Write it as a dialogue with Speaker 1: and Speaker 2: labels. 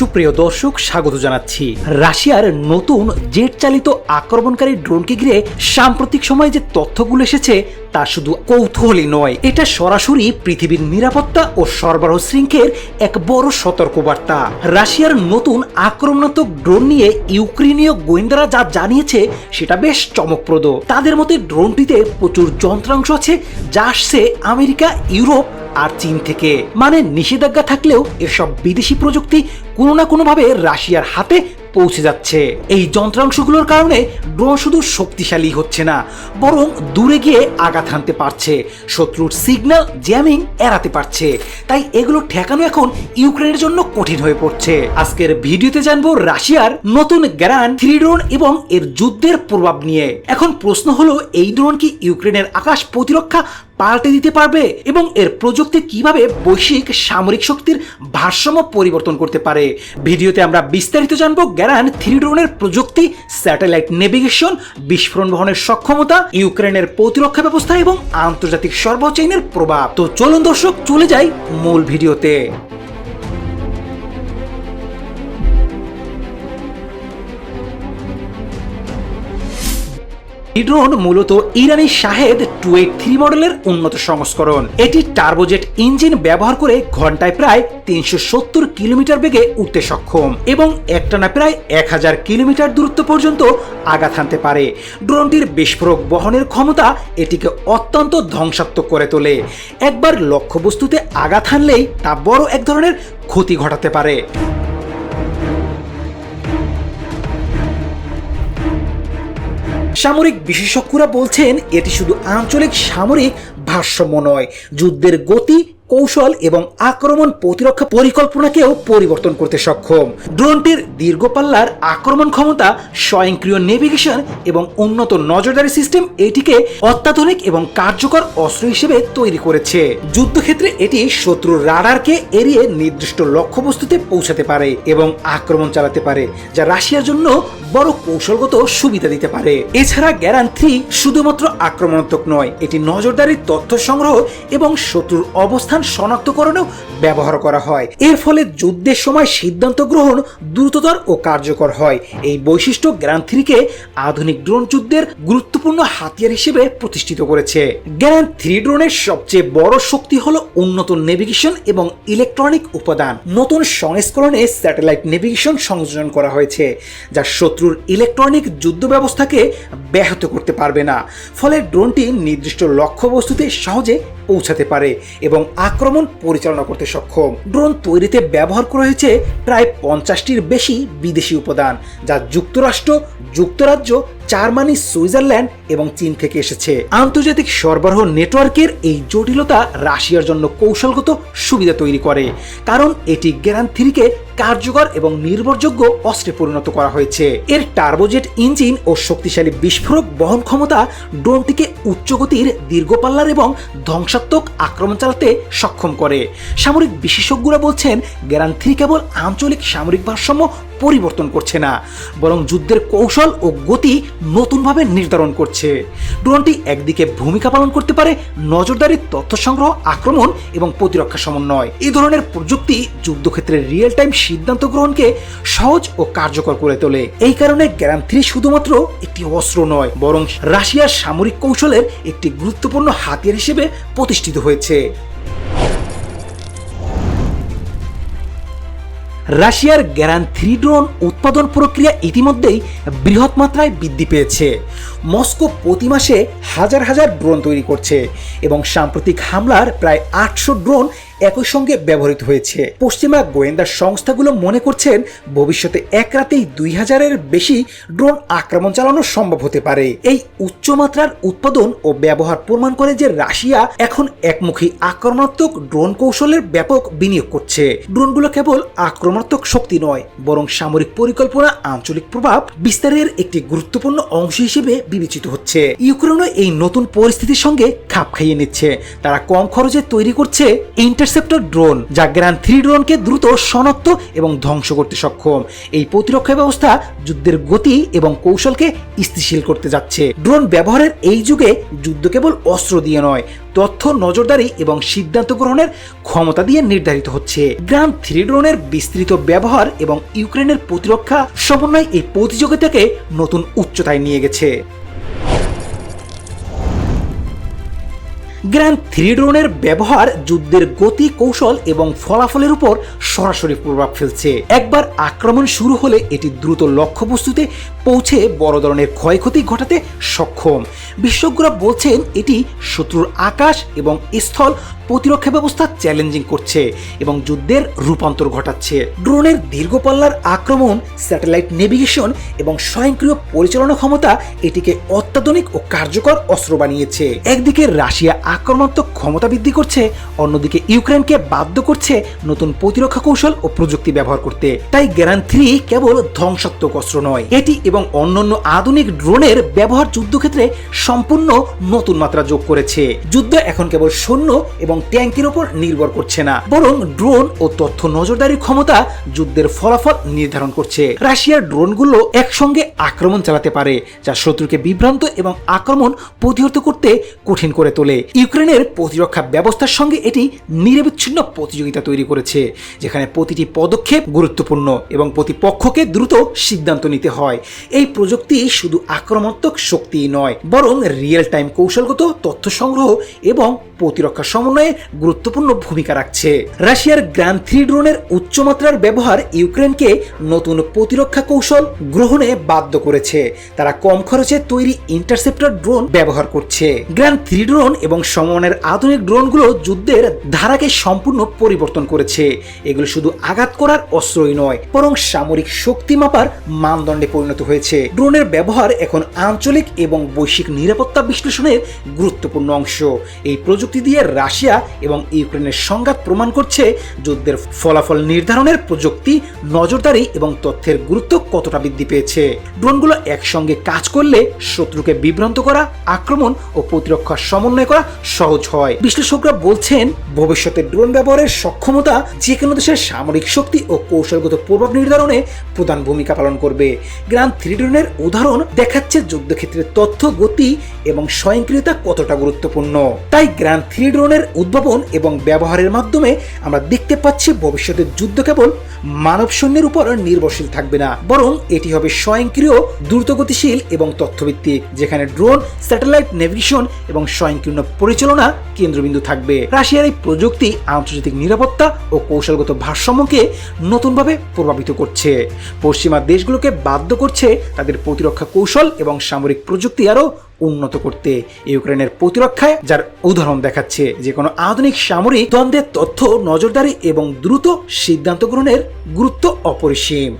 Speaker 1: সুপ্রিয় দর্শক, স্বাগত জানাচ্ছি। রাশিয়ার নতুন জেট চালিত আক্রমণকারী ড্রোনকে ঘিরে সাম্প্রতিক সময়ে যে তথ্যগুলো এসেছে, তা শুধু কৌতূহলী নয়, এটা সরাসরি পৃথিবীর নিরাপত্তা ও সরবরাহ শৃঙ্খের এক বড় সতর্কবার্তা। রাশিয়ার নতুন আক্রমণাত্মক ড্রোন নিয়ে ইউক্রেনীয় গোয়েন্দারা যা জানিয়েছে, সেটা বেশ চমকপ্রদ। তাদের মতে, ড্রোনটিতে প্রচুর যন্ত্রাংশ আছে, যা আসছে আমেরিকা, ইউরোপ আর চীন থেকে। মানে নিষেধাজ্ঞা থাকলেও এসব বিদেশি প্রযুক্তি কোনো না কোনোভাবে রাশিয়ার হাতে পৌঁছে যাচ্ছে। এই যন্ত্রাংশগুলোর কারণে ড্রোন শুধু শক্তিশালী হচ্ছে না, বরং দূরে গিয়ে আঘাত হানতে পারছে। শত্রুর সিগন্যাল জ্যামিং এড়াতে পারছে। তাই এগুলো ঠেকানো এখন ইউক্রেনের জন্য কঠিন হয়ে পড়ছে। আজকের ভিডিওতে জানব রাশিয়ার নতুন গ্যারান, থ্রি ড্রোন এবং এর যুদ্ধের প্রভাব নিয়ে। এখন প্রশ্ন হলো, এই ড্রোন কি ইউক্রেনের আকাশ প্রতিরক্ষা পাল্টে দিতে পারবে এবং এর প্রযুক্তি কীভাবে বৈশ্বিক সামরিক শক্তির ভারসাম্য পরিবর্তন করতে পারে? ভিডিওতে আমরা বিস্তারিত জানব গ্যারান থ্রি ড্রোনের প্রযুক্তি, স্যাটেলাইট নেভিগেশন, বিস্ফোরণ বহনের সক্ষমতা, ইউক্রেনের প্রতিরক্ষা ব্যবস্থা এবং আন্তর্জাতিক সর্বোচ্চ প্রভাব। তো চলুন দর্শক, চলে যাই মূল ভিডিওতে। এই ড্রোন মূলত ইরানি শাহেদ টু এইট থ্রি মডেলের উন্নত সংস্করণ। এটি টার্বোজেট ইঞ্জিন ব্যবহার করে ঘন্টায় প্রায় তিনশো সত্তর কিলোমিটার বেগে উঠতে সক্ষম এবং একটানা প্রায় এক হাজার কিলোমিটার দূরত্ব পর্যন্ত আঘাত হানতে পারে। ড্রোনটির বিস্ফোরক বহনের ক্ষমতা এটিকে অত্যন্ত ধ্বংসাত্মক করে তোলে। একবার লক্ষ্যবস্তুতে আঘাত হানলেই তা বড় এক ধরনের ক্ষতি ঘটাতে পারে। সামরিক বিশেষজ্ঞরা বলছেন এটি শুধু আঞ্চলিক সামরিক ভারসাম্য নয় যুদ্ধের গতি কৌশল এবং আক্রমণ প্রতিরক্ষা পরিকল্পনাকেও পরিবর্তন করতে সক্ষম। ড্রোনটির দীর্ঘ পাল্লার আক্রমণ ক্ষমতা, স্বয়ংক্রিয় নেভিগেশন এবং উন্নত নজরদারি সিস্টেম এটিকে অত্যাধুনিক এবং কার্যকর অস্ত্র হিসেবে তৈরি করেছে। যুদ্ধক্ষেত্রে এটি শত্রুর রাডারকে এড়িয়ে নির্দিষ্ট লক্ষ্যবস্তুতে পৌঁছাতে পারে এবং আক্রমণ চালাতে পারে, যা রাশিয়ার জন্য বড় কৌশলগত সুবিধা দিতে পারে। এছাড়া গ্যারান থ্রি শুধুমাত্র আক্রমণাত্মক নয়, এটি নজরদারির তথ্য সংগ্রহ এবং শত্রুর অবস্থান শনাক্তকরণেও ব্যবহার করা হয়। এর ফলে যুদ্ধের সময় সিদ্ধান্ত গ্রহণ দ্রুততর ও কার্যকর হয়। এই বৈশিষ্ট্য গ্যারান থ্রিকে আধুনিক ড্রোন যুদ্ধের গুরুত্বপূর্ণ হাতিয়ার হিসেবে প্রতিষ্ঠিত করেছে। গ্যারান থ্রি ড্রোনের সবচেয়ে বড় শক্তি হল উন্নত নেভিগেশন এবং ইলেকট্রনিক উপাদান। নতুন সংস্করণে স্যাটেলাইট নেভিগেশন সংযোজন করা হয়েছে, যা শত্রুর ইলেকট্রনিক যুদ্ধ ব্যবস্থাকে ব্যাহত করতে পারবে না। ফলে ড্রোনটি নির্দিষ্ট লক্ষ্যবস্তুতে সহজে পৌঁছাতে পারে এবং আক্রমণ পরিচালনা করতে সক্ষম। ড্রোন তৈরিতে ব্যবহার করা হয়েছে প্রায় পঞ্চাশটির বেশি বিদেশি উপাদান, যা যুক্তরাষ্ট্র, যুক্তরাজ্য জার্মানি, সুইজারল্যান্ড এবং চীন থেকে এসেছে। আন্তর্জাতিক সরবরাহ নেটওয়ার্কের এই জটিলতা রাশিয়ার জন্য কৌশলগত সুবিধা তৈরি করে। কারণ এটি গ্যারান থ্রিকে কার্যকর এবং নির্ভরযোগ্য অস্ত্রে পরিণত করা হয়েছে। এর টার্বোজেট ইঞ্জিন ও শক্তিশালী বিস্ফোরক বহন ক্ষমতা ড্রোনটিকে উচ্চগতির দীর্ঘপাল্লার এবং ধ্বংসাত্মক আক্রমণ চালাতে সক্ষম করে। সামরিক বিশেষজ্ঞরা বলছেন, গ্যারান থ্রি কেবল আঞ্চলিক সামরিক ভারসাম্য পরিবর্তন করছে না, বরং যুদ্ধের কৌশল ও গতি নতুনভাবে নির্ধারণ করছে। ড্রোনটি একদিকে ভূমিকা পালন করতে পারে, নজরদারি, তথ্য সংগ্রহ, আক্রমণ এবং প্রতিরক্ষা সমন্বয়। এই ধরনের প্রযুক্তি যুদ্ধক্ষেত্রে রিয়েল টাইম সিদ্ধান্ত গ্রহণকে সহজ ও কার্যকর করে তোলে। এই কারণে গ্যারান থ্রি শুধুমাত্র একটি অস্ত্র নয়, বরং রাশিয়ার সামরিক কৌশলের একটি গুরুত্বপূর্ণ হাতিয়ার হিসেবে প্রতিষ্ঠিত হয়েছে। রাশিয়ার গ্যারান থ্রি ড্রোন উৎপাদন প্রক্রিয়া ইতিমধ্যেই বৃহৎ মাত্রায় বৃদ্ধি পেয়েছে। মস্কো প্রতি মাসে হাজার হাজার ড্রোন তৈরি করছে এবং সাম্প্রতিক হামলার প্রায় আটশো ড্রোন একই সঙ্গে ব্যবহৃত হয়েছে। পশ্চিমা গোয়েন্দা সংস্থাগুলো মনে করছেন ভবিষ্যতে এক রাতেই দুই হাজারের বেশি ড্রোন আক্রমণ চালানো সম্ভব হতে পারে। এই উচ্চমাত্রার উৎপাদন ও ব্যবহার প্রমাণ করে যে রাশিয়া এখন একমুখী আক্রমণাত্মক ড্রোন কৌশলের ব্যাপক বিনিয়োগ করছে। ড্রোনগুলো কেবল আক্রমণাত্মক শক্তি নয়, বরং সামরিক পরিকল্পনা, আঞ্চলিক প্রভাব বিস্তারের একটি গুরুত্বপূর্ণ অংশ হিসেবে বিবেচিত হচ্ছে। ইউক্রেনও এই নতুন পরিস্থিতির সঙ্গে খাপ খাইয়ে নিচ্ছে। তারা কম খরচে তৈরি করছে ইন্টার ইন্টারসেপ্টর ড্রোন যা গ্র্যান্ড থ্রি ড্রোনকে দ্রুত শনাক্ত এবং ধ্বংস করতে সক্ষম। এই প্রতিরক্ষা ব্যবস্থা যুদ্ধের গতি এবং কৌশলকে স্থিতিশীল করতে যাচ্ছে। ড্রোন ব্যবহারের এই যুগে যুদ্ধ কেবল অস্ত্র দিয়ে নয়, তথ্য, নজরদারি এবং সিদ্ধান্ত গ্রহণের ক্ষমতা দিয়ে নির্ধারিত হচ্ছে। গ্রাম থ্রি ড্রোনের বিস্তৃত ব্যবহার এবং ইউক্রেনের প্রতিরক্ষা সমন্বয় এই প্রতিযোগিতাকে নতুন উচ্চতায় নিয়ে গেছে। গ্র্যান্ড থ্রি ড্রোনের ব্যবহার, যুদ্ধের গতি, কৌশল এবং ফলাফলের উপর সরাসরি প্রভাব ফেলছে। একবার আক্রমণ শুরু হলে এটি দ্রুত লক্ষ্যবস্তুতে পৌঁছে বড় ধরনের ক্ষয়ক্ষতি ঘটাতে সক্ষম। বিশ্বজ্ঞরা বলছেন, এটি শত্রুর আকাশ এবং স্থল প্রতিরক্ষা ব্যবস্থা চ্যালেঞ্জিং করছে এবং যুদ্ধের রূপান্তর ঘটাচ্ছে। ড্রোনের দীর্ঘ পাল্লার আক্রমণ, স্যাটেলাইট নেভিগেশন এবং স্বয়ংক্রিয় পরিচালনা ক্ষমতা এটিকে অত্যাধুনিক ও কার্যকর অস্ত্র বানিয়েছে। একদিকে রাশিয়া আক্রমণাত্মক ক্ষমতা বৃদ্ধি করছে, অন্যদিকে ইউক্রেনকে বাধ্য করছে নতুন প্রতিরক্ষা কৌশল ও প্রযুক্তি ব্যবহার করতে। তাই গ্যারান থ্রি কেবল ধ্বংসাত্মক অস্ত্র নয়, এটি এবং অন্যান্য আধুনিক ড্রোনের ব্যবহার যুদ্ধক্ষেত্রে সম্পূর্ণ নতুন মাত্রা যোগ করেছে। যুদ্ধ এখন কেবল সৈন্য এবং ট্যাঙ্কের উপর নির্ভর করছে না, বরং ড্রোন ও তথ্য নজরদারির ক্ষমতা যুদ্ধের ফলাফল নির্ধারণ করছে। রাশিয়ার ড্রোনগুলো একসঙ্গে আক্রমণ চালাতে পারে, যা শত্রুকে বিভ্রান্ত এবং আক্রমণ প্রতিহত করতে কঠিন করে তোলে। ইউক্রেনের প্রতিরক্ষা ব্যবস্থার সঙ্গে এটি নিরবিচ্ছিন্ন প্রতিযোগিতা তৈরি করেছে, যেখানে প্রতিটি পদক্ষেপ গুরুত্বপূর্ণ এবং প্রতিপক্ষকে দ্রুত সিদ্ধান্ত নিতে হয়। এই প্রযুক্তি শুধু আক্রমণাত্মক শক্তি নয়, বরং রিয়েল টাইম কৌশলগত তথ্য সংগ্রহ এবং প্রতিরক্ষা সমন্বয়ে গুরুত্বপূর্ণ ভূমিকা রাখছে। রাশিয়ার গ্র্যান্ড থ্রি ড্রোনের উচ্চমাত্রার ব্যবহার ইউক্রেনকে নতুন প্রতিরক্ষা কৌশল গ্রহণে বাধ্য করেছে। তারা কম খরচে তৈরি ইন্টারসেপ্টর ড্রোন ব্যবহার করছে। গ্র্যান্ড থ্রি ড্রোন এবং সমমানের আধুনিক ড্রোনগুলো যুদ্ধের ধারাকে সম্পূর্ণ পরিবর্তন করেছে। এগুলো শুধু আঘাত করার অস্ত্রই নয়, বরং সামরিক শক্তি মাপার মানদণ্ডে পরিণত হয়েছে। ড্রোনের ব্যবহার এখন আঞ্চলিক এবং বৈশ্বিক নিরাপত্তা বিশ্লেষণের গুরুত্বপূর্ণ অংশ। এই প্রযুক্তি দিয়ে রাশিয়া এবং ইউক্রেনের সংঘাত প্রমাণ করছে যুদ্ধের ফলাফল নির্ধারণের প্রযুক্তি, নজরদারি এবং তথ্যের গুরুত্ব কতটা বৃদ্ধি পেয়েছে। ড্রোনগুলো একসঙ্গে কাজ করলে শত্রুকে বিভ্রান্ত করা, আক্রমণ ও প্রতিরক্ষা সমন্বয় করা সহজ হয়। বিশ্লেষকরা বলছেন, ভবিষ্যতে ড্রোন ব্যবহারের সক্ষমতা যে কোনো দেশের সামরিক শক্তি ও কৌশলগত প্রভাব নির্ধারণে প্রধান ভূমিকা পালন করবে। গ্রান্ড থ্রি ড্রোনের উদাহরণ দেখাচ্ছে যুদ্ধক্ষেত্রে তথ্য, গতি এবং স্বয়ংক্রিয়তা কতটা গুরুত্বপূর্ণ। তাই গ্র্যান্ড থ্রি ড্রোনের উদ্ভাবন এবং ব্যবহারের মাধ্যমে আমরা দেখতে পাচ্ছি ভবিষ্যতের যুদ্ধ কেবল মানব সৈন্যের উপর নির্ভরশীল থাকবে না, বরং এটি হবে স্বয়ংক্রিয়, দ্রুতগতিশীল এবং তথ্যভিত্তিক, যেখানে ড্রোন, স্যাটেলাইট নেভিগেশন এবং স্বয়ংক্রিয় পরিচালনা কেন্দ্রবিন্দু থাকবে। রাশিয়ার এই প্রযুক্তি আন্তর্জাতিক নিরাপত্তা ও কৌশলগত ভারসাম্যকে নতুনভাবে প্রভাবিত করছে। পশ্চিমা দেশগুলোকে বাধ্য করছে তাদের প্রতিরক্ষা কৌশল এবং সামরিক প্রযুক্তি আরও উন্নত করতে ইউক্রেনের প্রতিরক্ষায়, যার উদাহরণ দেখাচ্ছে যে কোনো আধুনিক সামরিক দ্বন্দ্বের তথ্য নজরদারি এবং দ্রুত সিদ্ধান্ত গ্রহণের গুরুত্ব অপরিসীম।